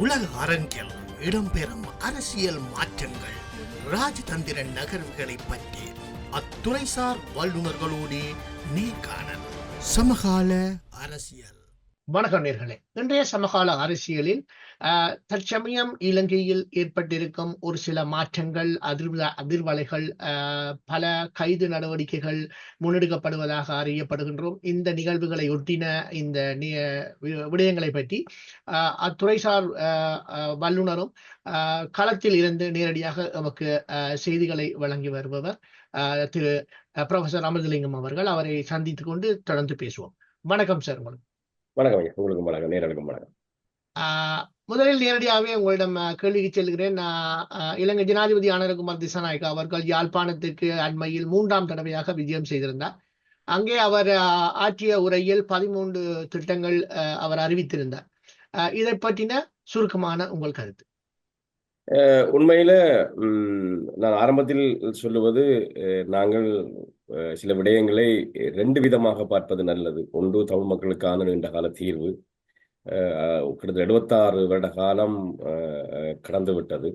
உலக அரங்கில் இடம்பெறும் அரசியல் மாற்றங்கள் ராஜதந்திர நகர்வுகளை பற்றி அத்துறைசார் வல்லுநர்களோடு நேர்காணல் சமகால அரசியல். வணக்கம் நேர்களே. இன்றைய சமகால அரசியலில் தற்சமயம் இலங்கையில் ஏற்பட்டிருக்கும் ஒரு சில மாற்றங்கள் அதிர்வ அதிர்வலைகள் பல கைது நடவடிக்கைகள் முன்னெடுக்கப்படுவதாக அறியப்படுகின்றோம். இந்த நிகழ்வுகளை ஒட்டின இந்த விடயங்களை பற்றி அத்துறைசார் ஆஹ், களத்தில் இருந்து நேரடியாக நமக்கு செய்திகளை வழங்கி வருபவர் திரு ப்ரொஃபசர் அமிர்தலிங்கம் அவர்கள். அவரை சந்தித்துக் கொண்டு தொடர்ந்து பேசுவோம். வணக்கம் சார் உங்களுக்கு. வணக்கம் ஐயா. உங்களுக்கும் வணக்கம். நேரலுக்கும் வணக்கம். முதலில் நேரடியாகவே உங்களிடம் கேள்விக்கு செல்கிறேன். ஆஹ் இலங்கை ஜனாதிபதி அனரகுமார் திசாநாயக்கா அவர்கள் யாழ்ப்பாணத்துக்கு அண்மையில் மூன்றாம் தடவையாக விஜயம் செய்திருந்தார். அங்கே அவர் ஆஹ் ஆற்றிய உரையில் பதிமூன்று திட்டங்கள் அவர் அறிவித்திருந்தார். இதை பற்றின சுருக்கமான உங்கள் கருத்து. உண்மையில நான் ஆரம்பத்தில் சொல்லுவது அஹ், நாங்கள் அஹ், சில விடயங்களை ரெண்டு விதமாக பார்ப்பது நல்லது. ஒன்று தமிழ் மக்களுக்கான நீண்ட கால தீர்வு. கிட்டத்தட்ட எழுபத்தாறு வருட காலம் கடந்து விட்டது.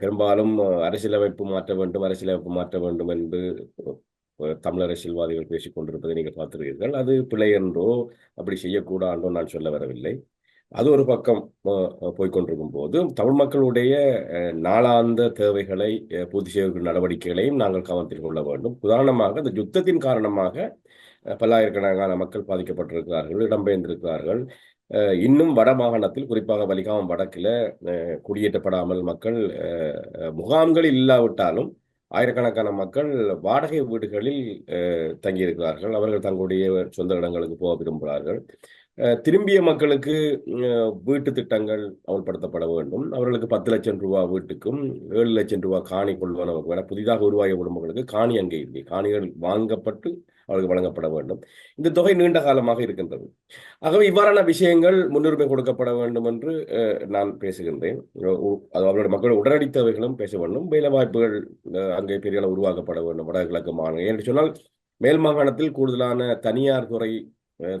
பெரும்பாலும் அரசியலமைப்பு மாற்ற வேண்டும் அரசியலமைப்பு மாற்ற வேண்டும் என்று தமிழ் அரசியல்வாதிகள் பேசிக் கொண்டிருப்பதை நீங்கள் பார்த்துருக்கீர்கள் அது பிழை என்றோ அப்படி செய்யக்கூடாண்டோ நான் சொல்ல வரவில்லை. அது ஒரு பக்கம் போய்கொண்டிருக்கும் போய்க்கொண்டிருக்கும் போது தமிழ் மக்களுடைய நாளாந்த தேவைகளை பூர்த்தி செய்கிற நடவடிக்கைகளையும் நாங்கள் கவனத்தில் கொள்ள வேண்டும். உதாரணமாக இந்த யுத்தத்தின் காரணமாக பல்லாயிரக்கணக்கான மக்கள் பாதிக்கப்பட்டிருக்கிறார்கள் இடம்பெயர்ந்திருக்கிறார்கள். இன்னும் வட மாகாணத்தில் குறிப்பாக வலிகாமம் வடக்கில் குடியேற்றப்படாமல் மக்கள் முகாம்கள் முகாம்களில் இல்லாவிட்டாலும் ஆயிரக்கணக்கான மக்கள் வாடகை வீடுகளில் தங்கியிருக்கிறார்கள். அவர்கள் தங்களுடைய சொந்த இடங்களுக்கு போக விரும்புகிறார்கள். திரும்பிய மக்களுக்கு வீட்டு திட்டங்கள் அமல்படுத்தப்பட வேண்டும். அவர்களுக்கு பத்து லட்சம் ரூபாய் வீட்டுக்கும் ஏழு லட்சம் ரூபாய் காணி கொள்வனவுக்கு வேற புதிதாக உருவாகிய குடும்பங்களுக்கு காணி அங்கே இல்லை. காணிகள் வாங்கப்பட்டு அவர்களுக்கு வழங்கப்பட வேண்டும். இந்த தொகை நீண்ட காலமாக இருக்கின்றது. ஆகவே இவ்வாறான விஷயங்கள் முன்னுரிமை கொடுக்கப்பட வேண்டும் என்று நான் பேசுகின்றேன். உ- அவர்களுடைய மக்கள் உடனடி தேவைகளும் பேச வேண்டும். வேலை வாய்ப்புகள் அங்கே பெரிய அளவு உருவாக்கப்பட வேண்டும். வடகிழக்கு மாநிலம். என்று சொன்னால் மேல் மாகாணத்தில் கூடுதலான தனியார் துறை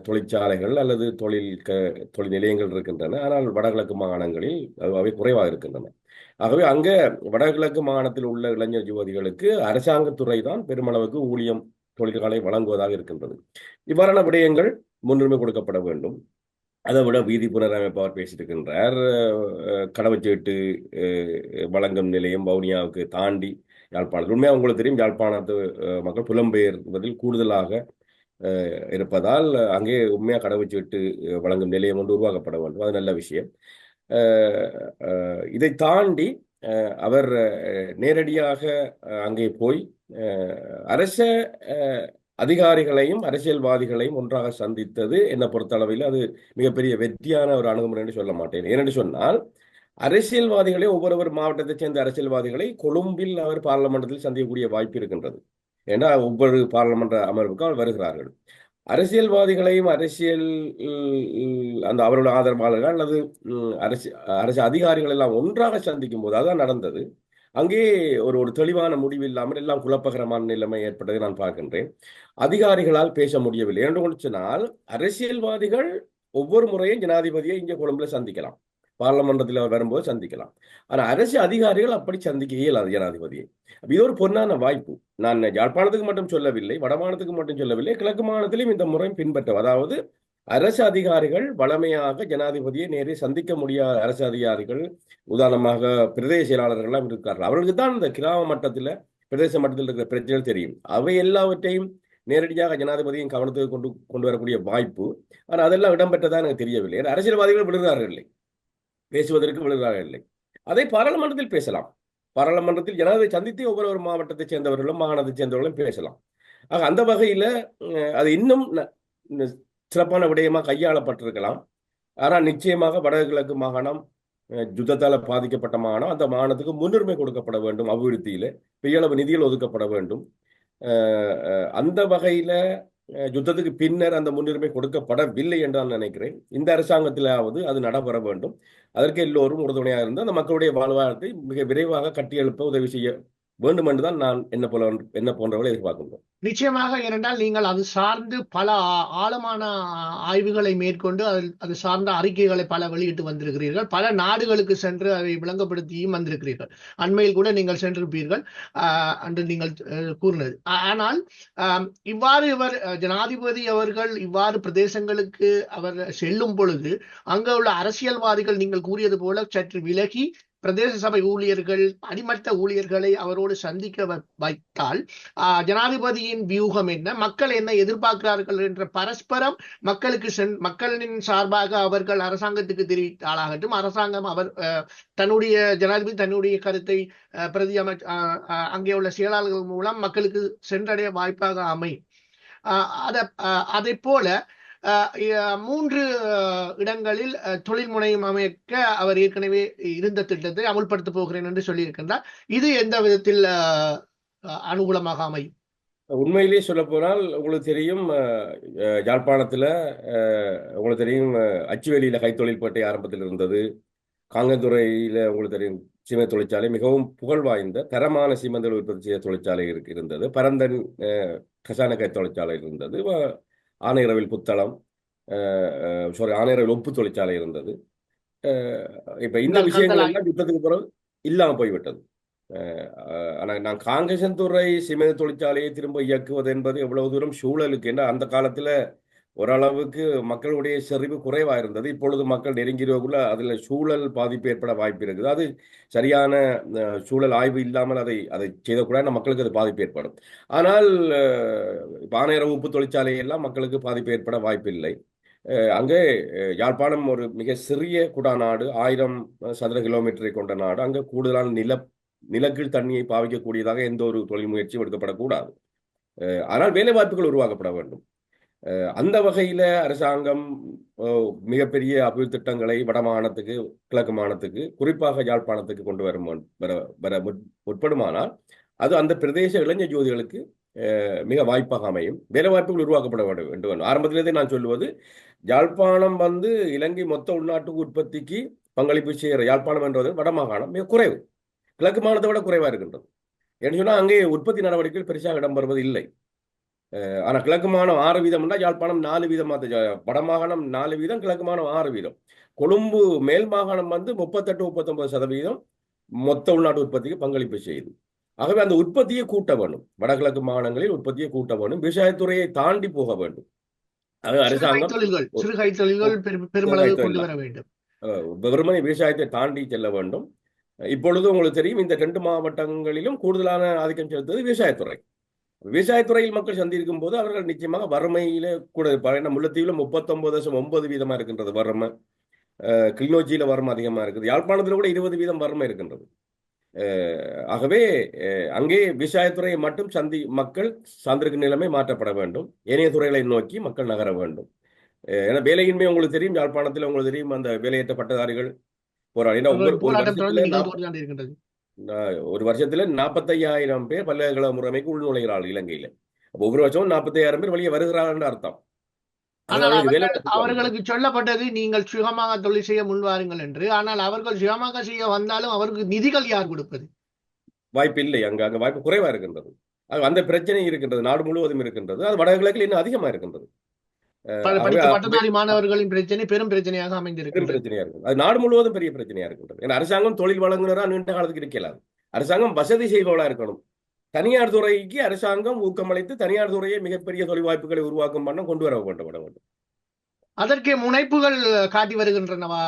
தொழிற்சாலைகள் அல்லது தொழில் க தொழில் நிலையங்கள் இருக்கின்றன. ஆனால் வடகிழக்கு மாகாணங்களில் அவை குறைவாக இருக்கின்றன. ஆகவே அங்கே வடகிழக்கு மாகாணத்தில் உள்ள இளைஞர் யுவதிகளுக்கு அரசாங்கத்துறை தான் பெருமளவுக்கு ஊழியம் தொழில்களை வழங்குவதாக இருக்கின்றது. இவ்வாறான விடயங்கள் முன்னுரிமை கொடுக்கப்பட வேண்டும். அதை விட வீதி புனரமைப்பவர் பேசியிருக்கின்றார். கடவுச்சீட்டு வழங்கும் நிலையம் வவுனியாவுக்கு தாண்டி யாழ்ப்பாணத்தில் உண்மையாக உங்களுக்கு தெரியும் யாழ்ப்பாணத்து மக்கள் புலம்பெயர்வதில் கூடுதலாக இருப்பதால் அங்கே உண்மையாக கடவுச்சீட்டு வழங்கும் நிலையம் ஒன்று உருவாக்கப்பட வேண்டும். அது நல்ல விஷயம். இதை தாண்டி அவர் நேரடியாக அங்கே போய் அரச அதிகாரிகளையும் அரசியல்வாதிகளையும் ஒன்றாக சந்தித்தது என்னை பொறுத்தளவில் அது மிகப்பெரிய வெற்றியான ஒரு அணுகுமுறை என்று சொல்ல மாட்டேன். ஏனென்று சொன்னால் அரசியல்வாதிகளை ஒவ்வொரு மாவட்டத்தைச் சேர்ந்த அரசியல்வாதிகளை கொழும்பில் அவர் பாராளுமன்றத்தில் சந்திக்கக்கூடிய வாய்ப்பு இருக்கின்றது. ஏன்னா ஒவ்வொரு பாராளுமன்ற அமர்வுக்கும் அவர் வருகிறார்கள். அரசியல்வாதிகளையும் அரசியல் அந்த அவரோட ஆதரவாளர்கள் அல்லது அரசு அரசு அதிகாரிகள் எல்லாம் ஒன்றாக சந்திக்கும் போது அதான் நடந்தது. அங்கே ஒரு ஒரு தெளிவான முடிவு இல்லாமல் எல்லாம் குழப்பகரமான நிலைமை ஏற்பட்டதை நான் பார்க்கின்றேன். அதிகாரிகளால் பேச முடியவில்லை. என்று சொன்னால் அரசியல்வாதிகள் ஒவ்வொரு முறையும் ஜனாதிபதியை இங்கே கொழும்புல சந்திக்கலாம். பாராளுமன்றத்தில் அவர் வரும்போது சந்திக்கலாம். ஆனால் அரசு அதிகாரிகள் அப்படி சந்திக்க இயலாது ஜனாதிபதியை இது ஒரு பொன்னான வாய்ப்பு. நான் யாழ்ப்பாணத்துக்கு மட்டும் சொல்லவில்லை வடமானத்துக்கு மட்டும் சொல்லவில்லை கிழக்கு மாநிலத்திலும் இந்த முறை பின்பற்றும் அதாவது அரசு அதிகாரிகள் வளமையாக ஜனாதிபதியை நேரே சந்திக்க முடியாத அரசு அதிகாரிகள் உதாரணமாக பிரதேச செயலாளர்கள் அவர்களுக்கு தான் இந்த கிராம மட்டத்தில் பிரதேச மட்டத்தில் இருக்கிற பிரச்சனைகள் தெரியும். அவை எல்லாவற்றையும் நேரடியாக ஜனாதிபதியின் கவனத்துக்கு கொண்டு கொண்டு வரக்கூடிய வாய்ப்பு. ஆனால் அதெல்லாம் இடம்பெற்றதா எனக்கு தெரியவில்லை. அரசியல்வாதிகள் விடுகிறார்கள் இல்லை. பேசுவதற்கு விழுதாக இல்லை. அதை பாராளுமன்றத்தில் பேசலாம். பாராளுமன்றத்தில் ஜனாதிபதி சந்தித்து ஒவ்வொரு ஒரு மாவட்டத்தை சேர்ந்தவர்களும் மாகாணத்தை சேர்ந்தவர்களும் பேசலாம். ஆக அந்த வகையில அது இன்னும் சிறப்பான விடயமாக கையாளப்பட்டிருக்கலாம். ஆனால் நிச்சயமாக வடகிழக்கு மாகாணம் யுத்தத்தால் பாதிக்கப்பட்ட மாகாணம் அந்த மாகாணத்துக்கு முன்னுரிமை கொடுக்கப்பட வேண்டும் அபிவிருத்தியில். பெரிய அளவு நிதிகள் ஒதுக்கப்பட வேண்டும். அந்த வகையில் யுத்தத்துக்கு பின்னர் அந்த முன்னுரிமை கொடுக்கப்படவில்லை என்று நான் நினைக்கிறேன். இந்த அரசாங்கத்திலாவது அது நடைபெற வேண்டும். அதற்கு எல்லோரும் உறுதுணையாக இருந்து அந்த மக்களுடைய வாழ்வாதாரத்தை மிக விரைவாக கட்டியெழுப்ப உதவி செய்ய வேண்டும் என்றுதான் நான் என்ன போல என்ன போன்றவர்களை எதிர்பார்க்கின்றோம். நிச்சயமாக ஏனென்றால் நீங்கள் அது சார்ந்து பல ஆழமான ஆய்வுகளை மேற்கொண்டு அதில் அது சார்ந்த அறிக்கைகளை பல வெளியிட்டு வந்திருக்கிறீர்கள். பல நாடுகளுக்கு சென்று அதை விளங்கப்படுத்தியும் வந்திருக்கிறீர்கள். அண்மையில் கூட நீங்கள் சென்றிருப்பீர்கள். என்று நீங்கள் அஹ், கூறினது. ஆனால் இவ்வாறு இவர் ஜனாதிபதி அவர்கள் இவ்வாறு பிரதேசங்களுக்கு அவர் செல்லும் பொழுது அங்கு உள்ள அரசியல்வாதிகள் நீங்கள் கூறியது போல சற்று விலகி பிரதேச சபை ஊழியர்கள் அடிமட்ட ஊழியர்களை அவரோடு சந்திக்க வைத்தால் ஆஹ் ஜனாதிபதியின் வியூகம் என்ன மக்கள் என்ன எதிர்பார்க்கிறார்கள் என்ற பரஸ்பரம் மக்களுக்கு சென் மக்களின் சார்பாக அவர்கள் அரசாங்கத்துக்கு தெரிவித்தாலாகட்டும் அரசாங்கம் அவர் அஹ், தன்னுடைய ஜனாதிபதி தன்னுடைய கருத்தை அஹ், பிரதி அமை அஹ், அங்கே உள்ள செயலாளர்கள் மூலம் மக்களுக்கு சென்றடைய வாய்ப்பாக அமையும். அதை அதை அஹ், அதைப் போல மூன்று இடங்களில் தொழில் முனையம் அமைக்க அவர் ஏற்கனவே இருந்த திட்டத்தை அமுல்படுத்தப் போகிறேன் என்று சொல்லியிருக்கின்றார். இது எந்த விதத்தில் அனுகூலமாக அமையும்? உண்மையிலேயே சொல்ல போனால் உங்களுக்கு தெரியும் யாழ்ப்பாணத்தில் உங்களுக்கு தெரியும் அச்சுவேலியில் கைத்தொழில்பேட்டை ஆரம்பத்தில் இருந்தது. காங்கந்துறையில உங்களுக்கு தெரியும் சீமை தொழிற்சாலை மிகவும் புகழ் வாய்ந்த தரமான சீமெந்தல் உற்பத்தி செய்ய தொழிற்சாலை இருக்கு- இருந்தது. பரந்தன் கசான கை தொழிற்சாலை இருந்தது. ஆனையரவில் புத்தளம் சாரி ஆனையரவில் உப்பு தொழிற்சாலை இருந்தது. அஹ், இப்ப இந்த விஷயங்கள் எல்லாம் யுத்தத்துக்கு பிறகு இல்லாம போய்விட்டது. அஹ், அஹ், ஆனா நான் காங்கேசன்துறை சிமெண்ட் தொழிற்சாலையை திரும்ப இயக்குவது என்பது எவ்வளவு தூரம் சூழலுக்கு என்ன அந்த காலத்துல ஓரளவுக்கு மக்களுடைய செறிவு குறைவாக இருந்தது இப்பொழுது மக்கள் நெருங்கிறவக்குள்ள அதில் சூழல் பாதிப்பு ஏற்பட வாய்ப்பு இருக்குது. அது சரியான சூழல் ஆய்வு இல்லாமல் அதை அதை செய்தக்கூடாது மக்களுக்கு அது பாதிப்பு ஏற்படும். ஆனால் பானையர உப்பு தொழிற்சாலை எல்லாம் மக்களுக்கு பாதிப்பு ஏற்பட வாய்ப்பு இல்லை அங்கே யாழ்ப்பாணம் ஒரு மிக சிறிய குடாநாடு ஆயிரம் சதுர கிலோமீட்டரை கொண்ட நாடு. அங்கே கூடுதலான நில நிலக்கீழ் தண்ணியை பாவிக்கக்கூடியதாக எந்த ஒரு தொழில் முயற்சியும் எடுக்கப்படக்கூடாது. ஆனால் வேலை வாய்ப்புகள் உருவாக்கப்பட வேண்டும். அந்த வகையில அரசாங்கம் மிகப்பெரிய அபிவிருத்தி திட்டங்களை வடமாகாணத்துக்கு கிழக்கு மாகாணத்துக்கு குறிப்பாக யாழ்ப்பாணத்துக்கு கொண்டு வரும் வர வர முற்படுமானால் அது அந்த பிரதேச இளைஞர் ஜோதிகளுக்கு மிக வாய்ப்பாக அமையும். வேலை வாய்ப்புகள் உருவாக்கப்பட வேண்டும் ஆரம்பத்திலேயே நான் சொல்லுவது யாழ்ப்பாணம் வந்து இலங்கை மொத்த உள்நாட்டு உற்பத்திக்கு பங்களிப்பு செய்கிற யாழ்ப்பாணம் என்றது வடமாகாணம் மிக குறைவு. கிழக்கு மாநிலத்தை விட குறைவாக இருக்கின்றது. ஏன்னு சொன்னால் அங்கே உற்பத்தி நடவடிக்கைகள் பெருசாக இடம்பெறுவது இல்லை அஹ் ஆனா கிழக்கு மாகாணம் ஆறு வீதம்னா யாழ்ப்பாணம் நாலு வீதம் வடமாகாணம் நாலு வீதம் கிழக்கு மாகாணம் ஆறு வீதம். கொழும்பு மேல் மாகாணம் வந்து முப்பத்தெட்டு முப்பத்தொன்பது சதவீதம் மொத்த உள்நாட்டு உற்பத்திக்கு பங்களிப்பு செய்யுது. ஆகவே அந்த உற்பத்தியை கூட்ட வேண்டும். வடகிழக்கு மாகாணங்களில் உற்பத்தியை கூட்ட வேண்டும். விவசாயத்துறையை தாண்டி போக வேண்டும். அது அரசாங்கம் வெறுமனே விவசாயத்தை தாண்டி செல்ல வேண்டும். இப்பொழுது உங்களுக்கு தெரியும் இந்த ரெண்டு மாவட்டங்களிலும் கூடுதலான ஆதிக்கம் செலுத்துவது விவசாயத்துறை. விவசாயத்துறையில் மக்கள் சந்திக்கும் போது அவர்கள் நிச்சயமாக வறுமையில கூட இருப்பார்கள் ஏன்னா முல்லைத்தீவுல முப்பத்தொன்பது தசம் ஒன்பது வீதமா இருக்கின்றது வறுமை. கிளிநொச்சியில வறுமை அதிகமா இருக்குது. யாழ்ப்பாணத்துல கூட இருபது வீதம் வறுமை இருக்கின்றது. ஆகவே அஹ் அங்கே விவசாயத்துறையை மட்டும் சந்தி மக்கள் சார்ந்திருக்கும் நிலைமை மாற்றப்பட வேண்டும். ஏனைய துறைகளை நோக்கி மக்கள் நகர வேண்டும். ஏன்னா வேலையின்மை உங்களுக்கு தெரியும். யாழ்ப்பாணத்தில் உங்களுக்கு தெரியும் அந்த வேலையற்ற பட்டதாரிகள் போராடி ஒரு வருஷத்துல நாற்பத்தையாயிரம் பேர் பல்கலைக்கழக முறைமைக்கு உள்நுழைகிறார்கள் இலங்கையில. ஒவ்வொரு வருஷமும் நாற்பத்தையாயிரம் பேர் வெளியே வருகிறார்கள் அர்த்தம். அவர்களுக்கு சொல்லப்பட்டது நீங்கள் சுகமாக தொழில் செய்ய முன்வாருங்கள் என்று. ஆனால் அவர்கள் சுகமாக செய்ய வந்தாலும் அவருக்கு நிதிகள் யார் கொடுப்பது? வாய்ப்பு இல்லை அங்க அங்க வாய்ப்பு குறைவா இருக்கின்றது. அது அந்த பிரச்சனை இருக்கின்றது. நாடு முழுவதும் இருக்கின்றது. அது வடகிழக்கில் இன்னும் அதிகமா இருக்கின்றது. பட்டதாரி மாணவர்களின் பிரச்சனை பெரும் பிரச்சனையாக பெரும் அமைந்திருக்கின்றது பிரச்சனையா இருக்குது அது நாடு முழுவதும் பெரிய பிரச்சனையா இருக்கின்றது. ஏன்னா அரசாங்கம் தொழில் வழங்குனரா நீண்ட காலத்துக்கு இருக்கலாது அரசாங்கம் வசதி செய்பவளா இருக்கணும். தனியார் துறைக்கு அரசாங்கம் ஊக்கமளித்து தனியார் துறையை மிகப்பெரிய தொழில் வாய்ப்புகளை உருவாக்கும் வண்ணம் கொண்டு வர வேண்டும் வர வேண்டும். அதற்கே முனைப்புகள் காட்டி வருகின்றனவா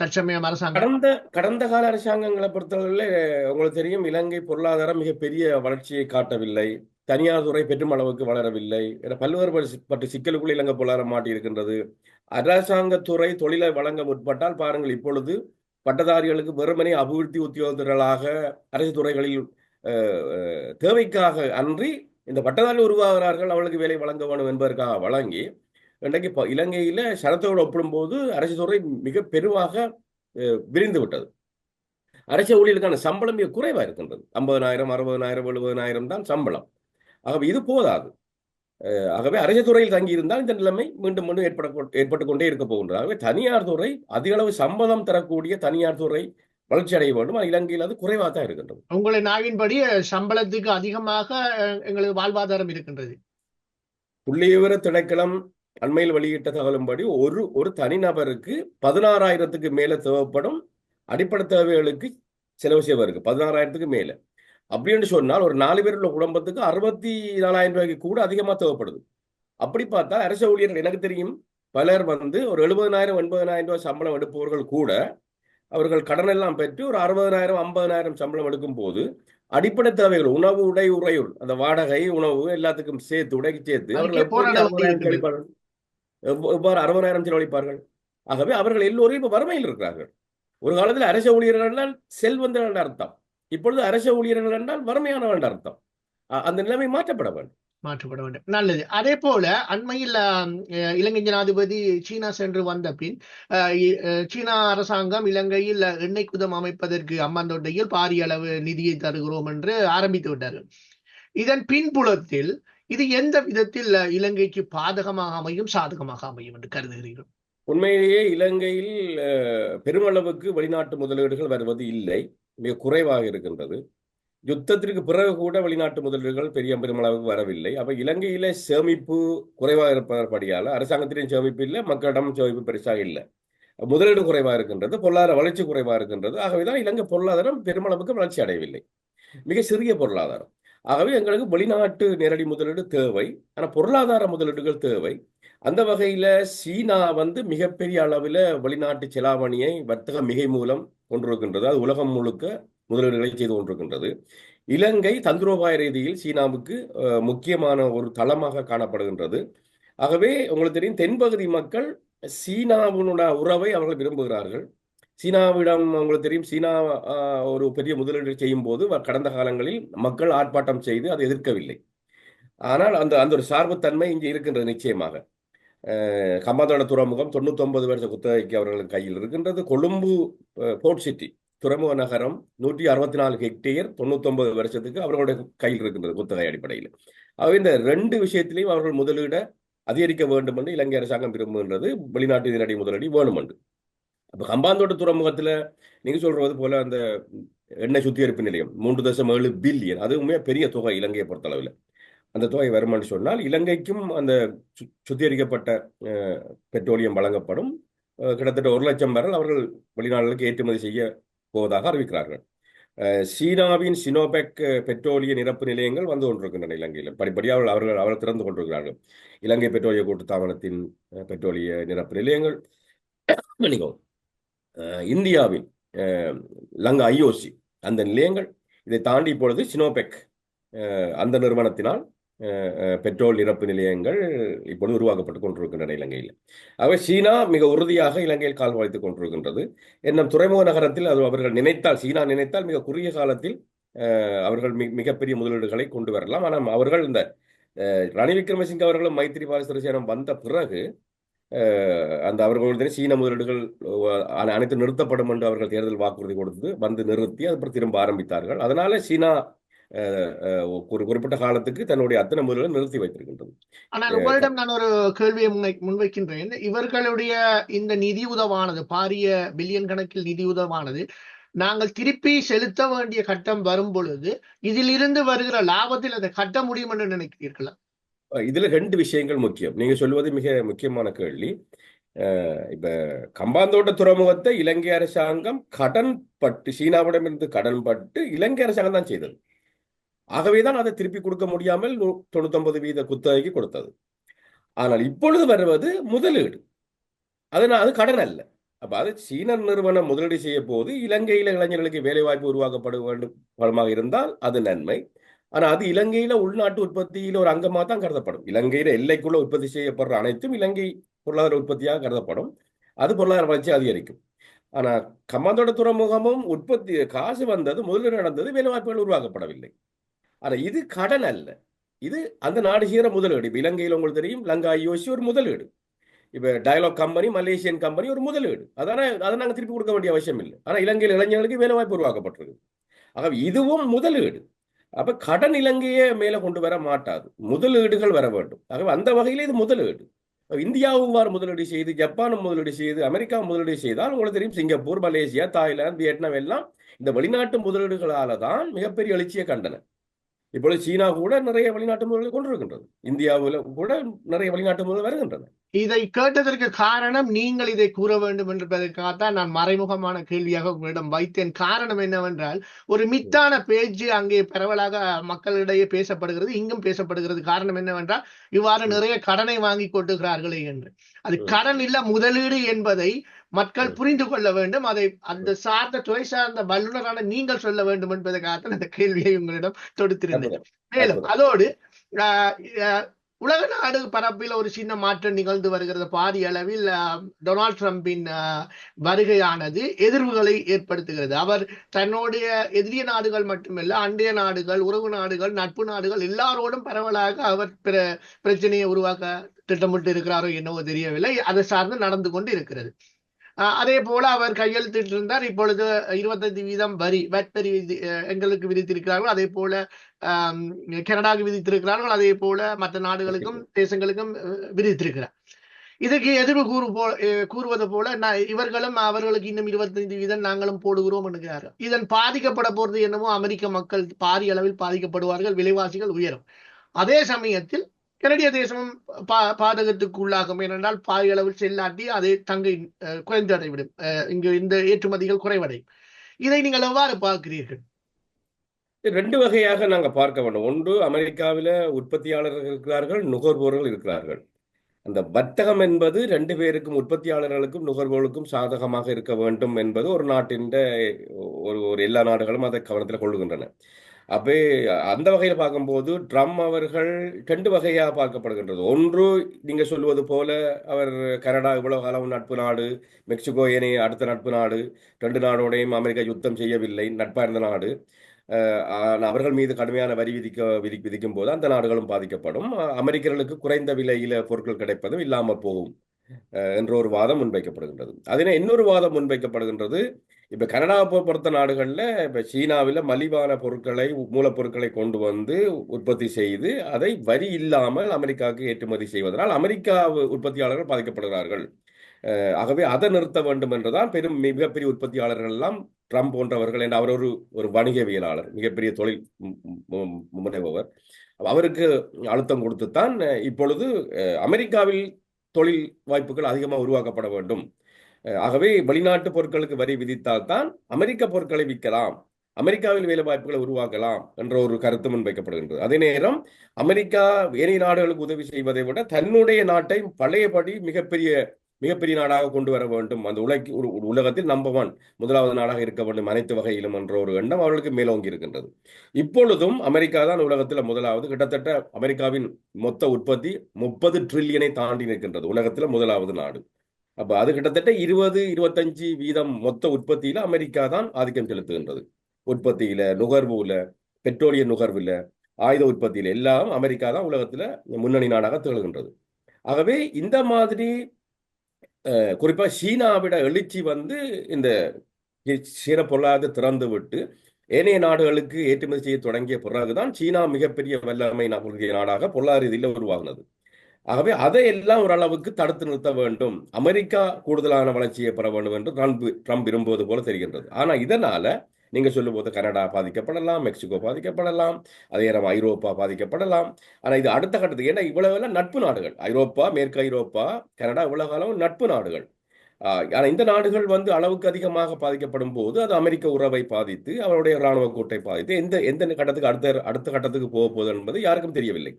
தற்சமயம் அரசாங்கம்? கடந்த கடந்த கால அரசாங்கங்களை பொறுத்தவரையில் உங்களுக்கு தெரியும் இலங்கை பொருளாதாரம் மிகப்பெரிய வளர்ச்சியை காட்டவில்லை. தனியார் துறை பெற்றும் அளவுக்கு வளரவில்லை. என பல்வேறு பட்டு பட்டு சிக்கலுக்குள் இலங்கை பொருளாதாரம் மாட்டியிருக்கின்றது. அரசாங்கத்துறை தொழிலை வழங்க முற்பட்டால் பாருங்கள் இப்பொழுது பட்டதாரிகளுக்கு வெறுமனே அபிவிருத்தி உத்தியோகத்தர்களாக அரசு துறைகளில் அஹ், தேவைக்காக அன்றி இந்த பட்டதாரி உருவாகிறார்கள் அவளுக்கு வேலை வழங்க வேண்டும் என்பதற்காக வழங்கி இன்றைக்கு இப்போ இலங்கையில சரத்தோடு ஒப்பிடும்போது அரசு துறை மிக பெருவாக அஹ், விரிந்து விட்டது. அரசு ஊழியர்களுக்கான சம்பளம் மிக குறைவா இருக்கின்றது. ஐம்பதனாயிரம் அறுபதனாயிரம் எழுபதனாயிரம் தான் சம்பளம். ஆகவே இது போதாது. ஆகவே அரசு துறையில் தங்கியிருந்தால் இந்த நிலைமை மீண்டும் மீண்டும் ஏற்பட ஏற்பட்டு கொண்டே இருக்க போகின்றது. ஆகவே தனியார் துறை அதிக அளவு சம்பளம் தரக்கூடிய தனியார் துறை வளர்ச்சி அடைய வேண்டும். இலங்கையில் அது குறைவாக தான் இருக்கின்றது. உங்களை நாவின்படி சம்பளத்துக்கு அதிகமாக அஹ், எங்களுக்கு வாழ்வாதாரம் இருக்கின்றது. புள்ளிவிவர திணைக்களம் அண்மையில் வெளியிட்ட தகவலின்படி ஒரு ஒரு தனிநபருக்கு பதினாறாயிரத்துக்கு மேல தேவைப்படும் அடிப்படை தேவைகளுக்கு செலவு செய்வதற்கு பதினாறாயிரத்துக்கு மேல. அப்படின்னு சொன்னால் ஒரு நாலு பேர் உள்ள குடும்பத்துக்கு அறுபத்தி நாலாயிரம் ரூபாய்க்கு கூட அதிகமா தேவைப்படுது. அப்படி பார்த்தா அரசு ஊழியர்கள் எனக்கு தெரியும். பலர் வந்து ஒரு எழுபதனாயிரம் எண்பதனாயிரம் ரூபாய் சம்பளம் எடுப்பவர்கள் கூட அவர்கள் கடன் எல்லாம் பெற்று ஒரு அறுபதனாயிரம் ஐம்பதனாயிரம் சம்பளம் எடுக்கும் போது அடிப்படை தேவைகள் உணவு உடை உறையுள் அந்த வாடகை உணவு எல்லாத்துக்கும் சேர்த்து உடைக்கு சேர்த்து அவர்கள். செலவழிப்பார்கள் எவ்வாறு அறுபதாயிரம் செலவழிப்பார்கள்? ஆகவே அவர்கள் எல்லோரும் இப்ப வறுமையில் இருக்கிறார்கள். ஒரு காலத்தில் அரச ஊழியர்கள் என்றால் செல்வந்தர்கள் என்ற அர்த்தம். இப்பொழுது அரச ஊழியர்கள் என்றால் வறுமையானவர்கள் என்ற அர்த்தம் அந்த நிலைமை மாற்றப்பட வேண்டும். மாற்றப்பட வேண்டும். நல்லது. அதே போல அண்மையில் இலங்கை ஜனாதிபதி சீனா சென்று வந்த பின் சீனா அரசாங்கம் இலங்கையில் எண்ணெய் குதம் அமைப்பதற்கு அம்மாந்தோட்டையில் பாரிய அளவு நிதியை தருகிறோம் என்று ஆரம்பித்து விட்டார்கள். இதன் பின்புலத்தில் இது எந்த விதத்தில் இலங்கைக்கு பாதகமாக அமையும் சாதகமாக அமையும் என்று கருதுகிறீர்கள்? உண்மையிலேயே இலங்கையில் பெருமளவுக்கு வெளிநாட்டு முதலீடுகள் வருவது இல்லை. மிக குறைவாக இருக்கின்றது. யுத்தத்திற்கு பிறகு கூட வெளிநாட்டு முதலீடுகள் பெரிய பெருமளவுக்கு வரவில்லை. அப்போ இலங்கையில சேமிப்பு குறைவாக இருப்பதற்படியால் அரசாங்கத்திலும் சேமிப்பு இல்லை மக்களிடம் சேமிப்பு பெருசாக இல்லை. முதலீடு குறைவாக இருக்கின்றது பொருளாதார வளர்ச்சி குறைவாக இருக்கின்றது. ஆகவேதான் இலங்கை பொருளாதாரம் பெருமளவுக்கு வளர்ச்சி அடையவில்லை. மிக சிறிய பொருளாதாரம். ஆகவே எங்களுக்கு வெளிநாட்டு நேரடி முதலீடு தேவை ஆனால் பொருளாதார முதலீடுகள் தேவை. அந்த வகையில் சீனா வந்து மிகப்பெரிய அளவில் வெளிநாட்டு செலாவணியை வர்த்தக மிகை மூலம் கொண்டிருக்கின்றது. அது உலகம் முழுக்க முதலீடுகளை செய்து கொண்டிருக்கின்றது. இலங்கை தந்திரோபாய ரீதியில் சீனாவுக்கு முக்கியமான ஒரு தளமாக காணப்படுகின்றது. ஆகவே உங்களுக்கு தெரியும் தென்பகுதி மக்கள் சீனாவினுடைய உறவை அவர்கள் விரும்புகிறார்கள். சீனாவிடம் உங்களுக்கு தெரியும் சீனா ஒரு பெரிய முதலீடு செய்யும் போது கடந்த காலங்களில் மக்கள் ஆர்ப்பாட்டம் செய்து அதை எதிர்க்கவில்லை. ஆனால் அந்த அந்த ஒரு சார்புத்தன்மை இங்கே இருக்கின்றது நிச்சயமாக. அஹ், துறைமுகம் தொண்ணூத்தொன்பது வருஷ குத்தகைக்கு அவர்களின் கையில் இருக்கின்றது. கொழும்பு போர்ட் சிட்டி துறைமுக நகரம் நூற்றி அறுபத்தி நாலு ஹெக்டேர் தொண்ணூத்தொன்பது வருஷத்துக்கு அவர்களுடைய கையில் இருக்கின்றது குத்தகை அடிப்படையில். ஆகவே இந்த ரெண்டு விஷயத்திலையும் அவர்கள் முதலீட அதிகரிக்க வேண்டும் என்று இலங்கை அரசாங்கம் விரும்புகின்றது. வெளிநாட்டு நேரடி முதலீடு வேணும் என்று இப்போ கம்பாந்தோட்ட துறைமுகத்தில் நீங்க சொல்றது போல அந்த எண்ணெய் சுத்திகரிப்பு நிலையம் மூன்று தசம் ஏழு பில்லியன். அது பெரிய தொகை இலங்கையை பொறுத்தளவில். அந்த தொகை வருமானு சொன்னால் இலங்கைக்கும் அந்த சுத்திகரிக்கப்பட்ட பெட்ரோலியம் வழங்கப்படும். கிட்டத்தட்ட ஒரு லட்சம் பேரல் அவர்கள் வெளிநாடுகளுக்கு ஏற்றுமதி செய்ய போவதாக அறிவிக்கிறார்கள். சீனாவின் சினோபெக் பெட்ரோலிய நிரப்பு நிலையங்கள் வந்து கொண்டிருக்கின்றன இலங்கையில். படிப்படியாக அவர்கள் அவர்கள் அவர்கள் திறந்து கொண்டிருக்கிறார்கள். இலங்கை பெட்ரோலிய கூட்டுத்தாபனத்தின் அஹ், பெட்ரோலிய நிரப்பு நிலையங்கள். மன்னிக்கவும் இந்தியாவின் லங்கா ஐஓசி அந்த நிலையங்கள். இதை தாண்டி இப்பொழுது சினோபெக் அந்த நிறுவனத்தினால் பெட்ரோல் இறப்பு நிலையங்கள் இப்பொழுது உருவாக்கப்பட்டு கொண்டிருக்கின்றன இலங்கையில். ஆகவே சீனா மிக உறுதியாக இலங்கையில் கால் வைத்துக் கொண்டிருக்கின்றது. என்னும் துறைமுக நகரத்தில் அது அவர்கள் நினைத்தால் சீனா நினைத்தால் மிக குறுகிய காலத்தில் அவர்கள் மிக மிகப்பெரிய முதலீடுகளை கொண்டு வரலாம். ஆனால் அவர்கள் இந்த ரணில் விக்ரமசிங்க அவர்களும் மைத்திரிபால சிறிசேனம் வந்த பிறகு அந்த அவர்களுடைய சீன முதலீடுகள் அனைத்து நிறுத்தப்படும் என்று அவர்கள் தேர்தல் வாக்குறுதி கொடுத்து வந்து நிறுத்தி அதுக்கப்புறம் திரும்ப ஆரம்பித்தார்கள். அதனால சீனா ஒரு குறிப்பிட்ட காலத்துக்கு தன்னுடைய அத்தனை முதலீடுகளை நிறுத்தி வைத்திருக்கின்றது. ஆனால் உங்களிடம் நான் ஒரு கேள்வியை முன்வை முன்வைக்கின்றேன். இவர்களுடைய இந்த நிதி உதவானது பாரிய பில்லியன் கணக்கில் நிதி உதவானது நாங்கள் திருப்பி செலுத்த வேண்டிய கட்டம் வரும் பொழுது இதிலிருந்து வருகிற லாபத்தில் அதை கட்ட முடியும் என்று நினைக்கிறீர்களா? இதுல ரெண்டு விஷயங்கள் முக்கியம். நீங்க சொல்வது மிக முக்கியமான கேள்வி. இப்ப கம்பாந்தோட்ட துறைமுகத்தை இலங்கை அரசாங்கம் கடன் பட்டு சீனாவிடமிருந்து கடன் பட்டு இலங்கை அரசாங்கம் தான் செய்தது. ஆகவேதான் அதை திருப்பி கொடுக்க முடியாமல் நூ- தொண்ணூத்தொன்பது வீத குத்தகைக்கு கொடுத்தது. ஆனால் இப்பொழுது வருவது முதலீடு. அது அது கடன் அல்ல. அப்ப அது சீன நிறுவனம் முதலீடு செய்ய போது இலங்கையில இளைஞர்களுக்கு வேலைவாய்ப்பு உருவாக்கப்பட வேண்டும் பலமாக இருந்தால் அது நன்மை. ஆனா அது இலங்கையில உள்நாட்டு உற்பத்தியில ஒரு அங்கமாக தான் கருதப்படும். இலங்கையில எல்லைக்குள்ள உற்பத்தி செய்யப்படுற அனைத்தும் இலங்கை பொருளாதார உற்பத்தியாக கருதப்படும். அது பொருளாதார வளர்ச்சி அதிகரிக்கும். ஆனா கம்மாந்தோட துறைமுகமும் உற்பத்தி காசு வந்தது முதலீடு நடந்தது வேலைவாய்ப்புகள் உருவாக்கப்படவில்லை. ஆனா இது கடன் அல்ல. இது அந்த நாடு முதலீடு இப்ப இலங்கையில் உங்களுக்கு தெரியும் லங்கா யோசி ஒரு முதலீடு இப்ப டயலாக் கம்பெனி மலேசியன் கம்பெனி ஒரு முதலீடு அதனால் அதை நாங்கள் திருப்பி கொடுக்க வேண்டிய அவசியம் இல்லை. ஆனா இலங்கையில் இளைஞர்களுக்கு வேலை வாய்ப்பு உருவாக்கப்பட்டிருக்கு. ஆகவே இதுவும் முதலீடு அப்ப கடன் இலங்கையை மேலே கொண்டு வர மாட்டாது. முதலீடுகள் வர வேண்டும். ஆகவே அந்த வகையில் இது முதலீடு இந்தியாவும் வார் முதலீடு செய்து ஜப்பானும் முதலீடு செய்து அமெரிக்கா முதலீடு செய்தால் உங்களுக்கு தெரியும் சிங்கப்பூர் மலேசியா தாய்லாந்து வியட்நாம் எல்லாம் இந்த வெளிநாட்டு முதலீடுகளால தான் மிகப்பெரிய எழுச்சியை கண்டன. இப்பொழுது சீனா கூட நிறைய வெளிநாட்டு முதலீடு கொண்டிருக்கின்றது. இந்தியாவில் கூட நிறைய வெளிநாட்டு முதலீடு வருகின்றன இதை கேட்டதற்கு காரணம் நீங்கள் இதை கூற வேண்டும் என்பதற்காகத்தான் நான் மறைமுகமான கேள்வியாக உங்களிடம் வைத்தேன். காரணம் என்னவென்றால் ஒரு மித்தான பேச்சு அங்கே பரவலாக மக்களிடையே பேசப்படுகிறது இங்கும் பேசப்படுகிறது. காரணம் என்னவென்றால் இவ்வாறு நிறைய கடனை வாங்கி கொட்டுகிறார்களே என்று. அது. கடன் இல்ல முதலீடு என்பதை மக்கள். புரிந்து கொள்ள வேண்டும். அதை அந்த சார்ந்த துறை சார்ந்த வல்லுநரான நீங்கள் சொல்ல வேண்டும் என்பதற்காகத்தான் அந்த கேள்வியை உங்களிடம் தொடுத்திருந்தேன். மேலும். அதோடு உலக நாடு பரப்பில் ஒரு சின்ன மாற்றம் நிகழ்ந்து வருகிறது. பாரிய அளவில் டொனால்ட் ட்ரம்பின் வருகையானது எதிர்வுகளை ஏற்படுத்துகிறது. அவர் தன்னுடைய எதிரிய நாடுகள் மட்டுமல்ல அண்டைய நாடுகள் உறவு நாடுகள் நட்பு நாடுகள் எல்லாரோடும் பரவலாக அவர் பிற பிரச்சனையை உருவாக்க திட்டமிட்டு இருக்கிறாரோ என்னவோ தெரியவில்லை. அதை சார்ந்து நடந்து கொண்டு இருக்கிறது. அதே போல அவர் கையெழுத்திட்டிருந்தார். இப்பொழுது இருபத்தைந்து வீதம் வரி வட் வரி விதி- எங்களுக்கு விதித்திருக்கிறார்கள். அதே போல கனடாவுக்கு விதித்திருக்கிறார்கள். அதே போல மற்ற நாடுகளுக்கும் தேசங்களுக்கும் விதித்திருக்கிறார். இதுக்கு எதிர்வு கூறு போ கூறுவது போல நான் இவர்களும் அவர்களுக்கு இன்னும் இருபத்தைந்து வீதம் நாங்களும் போடுகிறோம் என்கிறார்கள். இதன் பாதிக்கப்பட போறது என்னமோ அமெரிக்க மக்கள் பாரிய அளவில் பாதிக்கப்படுவார்கள் விலைவாசிகள் உயரும். அதே சமயத்தில் கனடிய தேசமும் பா பாதகத்துக்கு உள்ளாகும். ஏனென்றால் பாரிய அளவில் செல்லாட்டி அதை தங்கை அஹ், குறைந்தடைவிடும் இங்கு இந்த ஏற்றுமதிகள் குறைவடையும். இதை நீங்கள் எவ்வாறு பார்க்கிறீர்கள்? ரெண்டு வகையாக நாங்கள் பார்க்க வேண்டும். ஒன்று அமெரிக்காவில் உற்பத்தியாளர்கள் இருக்கிறார்கள் நுகர்வோர்கள் இருக்கிறார்கள். அந்த வர்த்தகம் என்பது ரெண்டு பேருக்கும் உற்பத்தியாளர்களுக்கும் நுகர்வோருக்கும் சாதகமாக இருக்க வேண்டும் என்பது ஒரு நாட்டின் ஒரு ஒரு எல்லா நாடுகளும் அதை கவனத்தில் கொள்ளுகின்றன. அப்போ அந்த வகையில் பார்க்கும்போது ட்ரம் அவர்கள் ரெண்டு வகையாக பார்க்கப்படுகின்றது. ஒன்று நீங்கள் சொல்லுவது போல அவர் கனடா இவ்வளவு காலம் நட்பு நாடு மெக்சிகோ ஏனைய அடுத்த நட்பு நாடு ரெண்டு நாடோடையும் அமெரிக்கா யுத்தம் செய்யவில்லை நட்பாக இருந்த நாடு அவர்கள் மீது கடுமையான வரி விதிக்க விதி விதிக்கும் போது அந்த நாடுகளும் பாதிக்கப்படும். அமெரிக்கர்களுக்கு குறைந்த விலையில பொருட்கள் கிடைப்பதும் இல்லாமல் போகும் என்ற ஒரு வாதம் முன்வைக்கப்படுகின்றது. அதனால் இன்னொரு வாதம் முன்வைக்கப்படுகின்றது இப்ப கனடாவை பொறுத்த நாடுகள்ல இப்ப சீனாவில் மலிவான பொருட்களை மூலப்பொருட்களை கொண்டு வந்து உற்பத்தி செய்து அதை வரி இல்லாமல் அமெரிக்காவுக்கு ஏற்றுமதி செய்வதனால் அமெரிக்கா உற்பத்தியாளர்கள் பாதிக்கப்படுகிறார்கள். ஆகவே அதை நிறுத்த வேண்டும் என்றுதான் பெரும் மிகப்பெரிய உற்பத்தியாளர்கள் எல்லாம் ட்ரம்ப் போன்றவர்கள் என்று அவர் ஒரு ஒரு வணிகவியலாளர் மிகப்பெரிய தொழில் மு- முனைபவர் அவருக்கு அழுத்தம் கொடுத்துத்தான் தான் இப்பொழுது அமெரிக்காவில் தொழில் வாய்ப்புகள் அதிகமாக உருவாக்கப்பட வேண்டும். ஆகவே வெளிநாட்டு பொருட்களுக்கு வரி விதித்தால் தான் அமெரிக்க பொருட்களை விற்கலாம் அமெரிக்காவில் வேலை வாய்ப்புகளை உருவாக்கலாம் என்ற ஒரு கருத்து முன்வைக்கப்படுகின்றது. அதே நேரம் அமெரிக்கா ஏனைய நாடுகளுக்கு உதவி செய்வதை விட தன்னுடைய நாட்டை பழையபடி மிகப்பெரிய மிகப்பெரிய நாடாக கொண்டு வர வேண்டும். அந்த உலக ஒரு உலகத்தில் நம்பர் ஒன் முதலாவது நாடாக இருக்க வேண்டும் அனைத்து வகையிலும் என்ற ஒரு எண்ணம் அவர்களுக்கு மேலோங்கி இருக்கின்றது. இப்பொழுதும் அமெரிக்கா தான் உலகத்தில் முதலாவது. கிட்டத்தட்ட அமெரிக்காவின் மொத்த உற்பத்தி முப்பது ட்ரில்லியனை தாண்டி நிற்கின்றது உலகத்தில் முதலாவது நாடு. அப்போ அது கிட்டத்தட்ட இருபது இருபத்தஞ்சு வீதம் மொத்த உற்பத்தியில அமெரிக்கா தான் ஆதிக்கம் செலுத்துகின்றது. உற்பத்தியில நுகர்வுல பெட்ரோலிய நுகர்வுல ஆயுத உற்பத்தியில எல்லாம் அமெரிக்கா தான் உலகத்துல முன்னணி நாடாக திகழ்கின்றது. ஆகவே இந்த மாதிரி அஹ், குறிப்பா சீனாவிட எழுச்சி வந்து இந்த சீன பொருளாதாரத்தை திறந்து விட்டு ஏனைய நாடுகளுக்கு ஏற்றுமதி செய்ய தொடங்கிய பிறகுதான் சீனா மிகப்பெரிய வல்லமை நாடாக பொருளாதார ரீதியில் உருவாகினது. ஆகவே அதை எல்லாம் ஓரளவுக்கு தடுத்து நிறுத்த வேண்டும். அமெரிக்கா கூடுதலான வளர்ச்சியை பெற வேண்டும் என்று ட்ரம்ப் ட்ரம்ப் விரும்புவது போல தெரிகின்றது. ஆனால் இதனால நீங்க சொல்லும்போது கனடா பாதிக்கப்படலாம் மெக்சிகோ பாதிக்கப்படலாம் அதே நேரம் ஐரோப்பா பாதிக்கப்படலாம். ஆனால் இது அடுத்த கட்டத்துக்கு ஏன்னா இவ்வளவு நட்பு நாடுகள். ஐரோப்பா மேற்கு ஐரோப்பா கனடா இவ்வளவு காலம் நட்பு நாடுகள். ஆனால் இந்த நாடுகள் வந்து அளவுக்கு அதிகமாக பாதிக்கப்படும் போது அது அமெரிக்க உறவை பாதித்து அவருடைய இராணுவ கூட்டை பாதித்து எந்த எந்த கட்டத்துக்கு அடுத்த அடுத்த கட்டத்துக்கு போக போகுது என்பது யாருக்கும் தெரியவில்லை.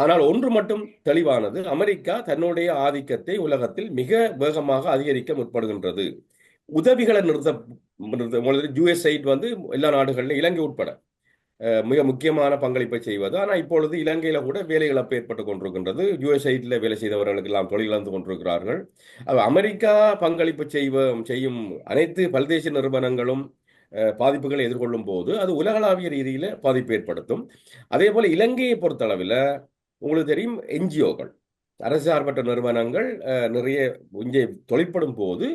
ஆனால் ஒன்று மட்டும் தெளிவானது அமெரிக்கா தன்னுடைய ஆதிக்கத்தை உலகத்தில் மிக வேகமாக அதிகரிக்க முற்படுகின்றது. உதவிகளை நிறுத்த நிறுத்த யுஎஸ்ஐட் வந்து எல்லா நாடுகளிலும் இலங்கை உட்பட மிக முக்கியமான பங்களிப்பை செய்வது. ஆனால் இப்பொழுது இலங்கையில கூட வேலை இழப்பு ஏற்பட்டு கொண்டிருக்கின்றது. யுஎஸ்ஐடில் வேலை செய்தவர்களுக்கு எல்லாம் தொழில் இழந்து கொண்டிருக்கிறார்கள். அமெரிக்கா பங்களிப்பு செய்வ செய்யும் அனைத்து பல்தேச நிறுவனங்களும் பாதிப்புகளை எதிர்கொள்ளும் போது அது உலகளாவிய ரீதியில் பாதிப்பு ஏற்படுத்தும். அதே போல் இலங்கையை பொறுத்தளவில் உங்களுக்கு தெரியும் என்ஜிஓக்கள் அரசு சார்பற்ற நிறுவனங்கள் நிறைய இங்கே தொழிற்படும் போது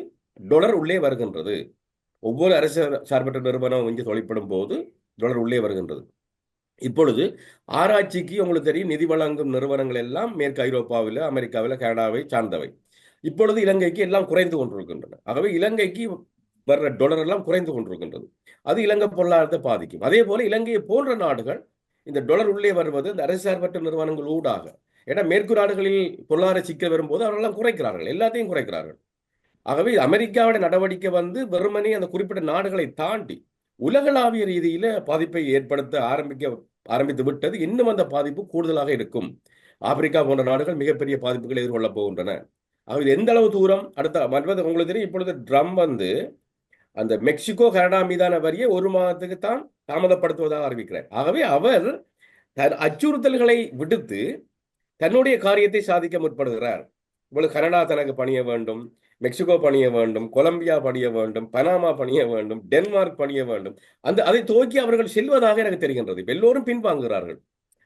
டொலர் உள்ளே வருகின்றது. ஒவ்வொரு அரசு சார்பற்ற நிறுவனம் இங்கே தொழிற்படும் போது டொலர் உள்ளே வருகின்றது. இப்பொழுது ஆராய்ச்சிக்கு உங்களுக்கு தெரியும் நிதி வழங்கும் நிறுவனங்கள் எல்லாம் மேற்கு ஐரோப்பாவில் அமெரிக்காவில் கனடாவை சார்ந்தவை. இப்பொழுது இலங்கைக்கு எல்லாம் குறைந்து கொண்டிருக்கின்றன. ஆகவே இலங்கைக்கு வர்ற டொலர் எல்லாம் குறைந்து கொண்டிருக்கின்றது. அது இலங்கை பொருளாதாரத்தை பாதிக்கும். அதே போல இலங்கையை போன்ற நாடுகள் இந்த டொலர் உள்ளே வருவது இந்த அரசு சார்பற்ற நிறுவனங்கள் ஊடாக. ஏன்னா மேற்கு நாடுகளில் பொருளாதார சிக்கல் வரும்போது அவர்களெல்லாம் குறைக்கிறார்கள். எல்லாத்தையும் குறைக்கிறார்கள். ஆகவே அமெரிக்காவோட நடவடிக்கை வந்து வெறுமனே அந்த குறிப்பிட்ட நாடுகளை தாண்டி உலகளாவிய ரீதியில பாதிப்பை ஏற்படுத்த ஆரம்பிக்க ஆரம்பித்து விட்டது. இன்னும் அந்த பாதிப்பு கூடுதலாக இருக்கும். ஆப்பிரிக்கா போன்ற நாடுகள் மிகப்பெரிய பாதிப்புகளை எதிர்கொள்ளப் போகின்றன. ஆகவே எந்த அளவு தூரம்? அடுத்த மற்றது உங்களுக்கு தெரியும் இப்பொழுது ட்ரம்ப் வந்து அந்த மெக்சிகோ கனடா மீதான வரியை ஒரு மாதத்துக்கு தான் தாமதப்படுத்துவதாக அறிவிக்கிறார். ஆகவே அவர் தன் அச்சுறுத்தல்களை விடுத்து தன்னுடைய காரியத்தை சாதிக்க முற்படுகிறார். இவ்வளவு கனடா தனக்கு பணிய வேண்டும் மெக்சிகோ பணிய வேண்டும் கொலம்பியா பணிய வேண்டும் பனாமா பணிய வேண்டும் டென்மார்க் பணிய வேண்டும். அந்த அதை துவக்கி அவர்கள் செல்வதாக எனக்கு தெரிகின்றது. எல்லோரும் பின்வாங்குகிறார்கள்.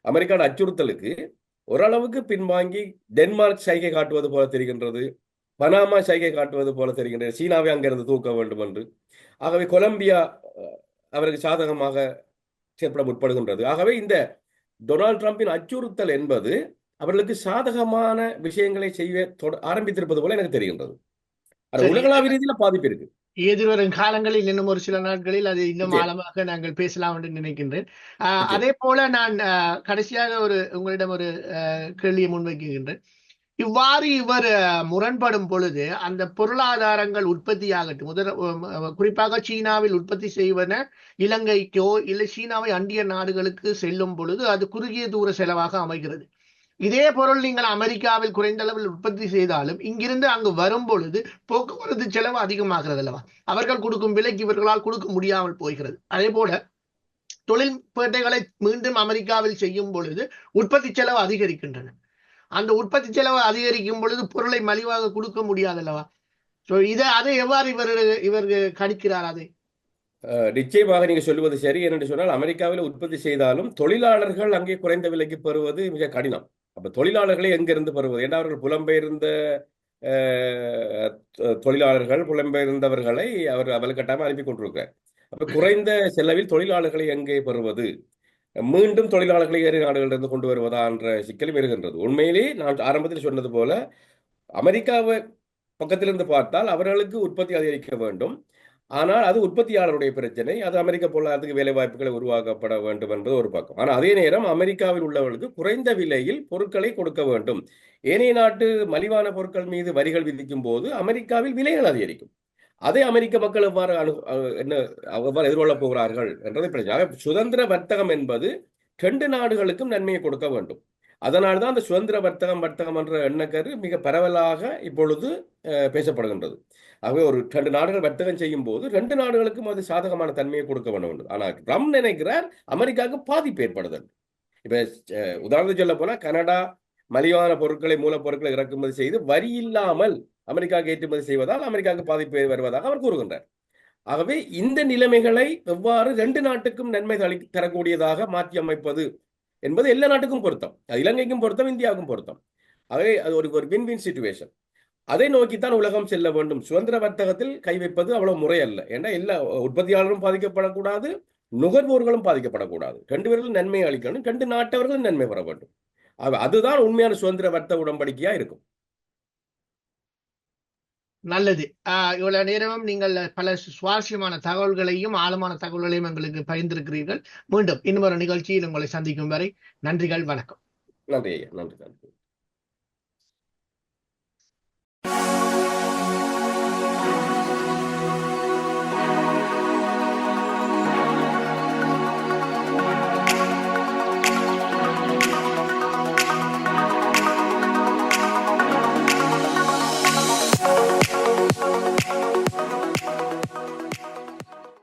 அமெரிக்கான அச்சுறுத்தலுக்கு ஓரளவுக்கு பின்வாங்கி டென்மார்க் சைகை காட்டுவது போல தெரிகின்றது. பனாமா சைகை காட்டுவது போல தெரிகின்றது சீனாவை அங்கிருந்து தூக்க வேண்டும் என்று ஆகவே கொலம்பியா அவருக்கு சாதகமாக செயற்பட முற்படுகின்றது ஆகவே இந்த டொனால்ட் ட்ரம்பின் அச்சுறுத்தல் என்பது அவர்களுக்கு சாதகமான விஷயங்களை செய்ய ஆரம்பித்திருப்பது போல எனக்கு தெரிகின்றது அது. உலகளாவிய ரீதியில பாதிப்பு இருக்கு எதிர்வரும் காலங்களில் இன்னும் ஒரு சில நாட்களில் அது இன்னும். ஆழமாக நாங்கள் பேசலாம் என்று நினைக்கின்றேன். அதே போல நான் கடைசியாக ஒரு உங்களிடம் ஒரு கேள்வியை முன்வைக்கின்றேன் இவ்வாறு இவர் முரண்படும் பொழுது அந்த பொருளாதாரங்கள் உற்பத்தியாகட்டும். முதல் குறிப்பாக சீனாவில் உற்பத்தி செய்வன இலங்கைக்கோ இல்லை சீனாவை அண்டிய நாடுகளுக்கு செல்லும் பொழுது அது குறுகிய தூர செலவாக அமைகிறது. இதே பொருள் நீங்கள் அமெரிக்காவில் குறைந்த அளவில் உற்பத்தி செய்தாலும் இங்கிருந்து அங்கு வரும் பொழுது போக்குவரத்து செலவு அதிகமாகிறது அல்லவா அவர்கள் கொடுக்கும் விலைக்கு இவர்களால் கொடுக்க முடியாமல் போகிறது அதே போல தொழில் பேட்டைகளை மீண்டும் அமெரிக்காவில் செய்யும் பொழுது உற்பத்தி செலவு அதிகரிக்கின்றன. அந்த உற்பத்தி செலவு அதிகரிக்கும் பொழுது பொருளை மலிவாக கொடுக்க முடியாது அல்லவா சோ இதை அதை எவ்வாறு இவர் இவர் கணிக்கிறார் அதை? நிச்சயமாக நீங்க சொல்லுவது சரி. என்று சொன்னால் அமெரிக்காவில் உற்பத்தி செய்தாலும் தொழிலாளர்கள் அங்கே குறைந்த விலைக்கு பெறுவது மிக கடினம். அப்ப தொழிலாளர்களை எங்கிருந்து பெறுவது? ஏன்னா அவர்கள் புலம்பெயர்ந்த தொ- தொழிலாளர்கள் புலம்பெயர்ந்தவர்களை அவர் வலுக்கட்டாமல் அனுப்பி கொண்டிருக்கிறார். அப்ப குறைந்த செலவில் தொழிலாளர்களை எங்கே பெறுவது? மீண்டும் தொழிலாளர்களை வேறு நாடுகளிலிருந்து கொண்டு வருவதா என்ற சிக்கலும் இருக்கின்றது உண்மையிலே நான் ஆரம்பத்தில் சொன்னது போல அமெரிக்காவை பக்கத்திலிருந்து பார்த்தால் அவர்களுக்கு உற்பத்தி அதிகரிக்க வேண்டும். ஆனால் அது உற்பத்தியாளருடைய பிரச்சனை. அது அமெரிக்க பொருளாதாரத்துக்கு வேலை வாய்ப்புகளை உருவாக்கப்பட வேண்டும் என்பது ஒரு பக்கம். ஆனால் அதே நேரம் அமெரிக்காவில் உள்ளவர்களுக்கு குறைந்த விலையில் பொருட்களை கொடுக்க வேண்டும். ஏனைய நாட்டு மலிவான பொருட்கள் மீது வரிகள் விதிக்கும் போது அமெரிக்காவில் விலைகள் அதிகரிக்கும். அதை அமெரிக்க மக்கள் எவ்வாறு அணு என்ன எவ்வாறு எதிர்கொள்ளப் போகிறார்கள் என்றதை பிரச்சனை சுதந்திர வர்த்தகம் என்பது ரெண்டு நாடுகளுக்கும் நன்மையை கொடுக்க வேண்டும். அதனால் தான் அந்த சுதந்திர வர்த்தகம் வர்த்தகம் என்ற எண்ணக்கரு மிக பரவலாக இப்பொழுது பேசப்படுகின்றது. ஆகவே ஒரு ரெண்டு நாடுகள் வர்த்தகம் செய்யும் போது ரெண்டு நாடுகளுக்கும் அது சாதகமான தன்மையை கொடுக்க வேண்டும் ஆனால் ட்ரம்ப் நினைக்கிறார் அமெரிக்காவுக்கு பாதிப்பு ஏற்படுதல். இப்போ உதாரணத்துக்கு சொல்ல போனால் கனடா மலிவான பொருட்களை மூலப்பொருட்களை இறக்குமதி செய்து வரி இல்லாமல் அமெரிக்காவுக்கு ஏற்றுமதி செய்வதால் அமெரிக்காவுக்கு பாதிப்பு வருவதாக அவர் கூறுகின்றார். ஆகவே இந்த நிலைமைகளை எவ்வாறு ரெண்டு நாட்டுக்கும் நன்மை தரக்கூடியதாக மாற்றி அமைப்பது என்பது எல்லா நாட்டுக்கும் பொருத்தம். அது இலங்கைக்கும் பொருத்தம் இந்தியாவுக்கும் பொருத்தம். ஆகவே அது ஒரு ஒரு வின் வின் சுச்சுவேஷன் அதை நோக்கித்தான் உலகம் செல்ல வேண்டும். சுதந்திர வர்த்தகத்தில் கை வைப்பது அவ்வளவு முறை அல்ல ஏன்னா எல்லா உற்பத்தியாளரும் பாதிக்கப்படக்கூடாது நுகர்வோர்களும் பாதிக்கப்படக்கூடாது. ரெண்டு பேர்களும் நன்மை அளிக்கணும் ரெண்டு நாட்டவர்களும் நன்மை பெற வேண்டும். அதுதான் உண்மையான சுதந்திர வர்த்தக உடன்படிக்கையா இருக்கும். நல்லது. ஆஹ் இவ்வளவு நேரமும் நீங்கள் பல சுவாரஸ்யமான தகவல்களையும் ஆழமான தகவல்களையும் எங்களுக்கு பகிர்ந்திருக்கிறீர்கள். மீண்டும் இன்னும் ஒரு நிகழ்ச்சியில் உங்களை சந்திக்கும் வரை நன்றிகள் வணக்கம். நன்றி நன்றி நன்றி.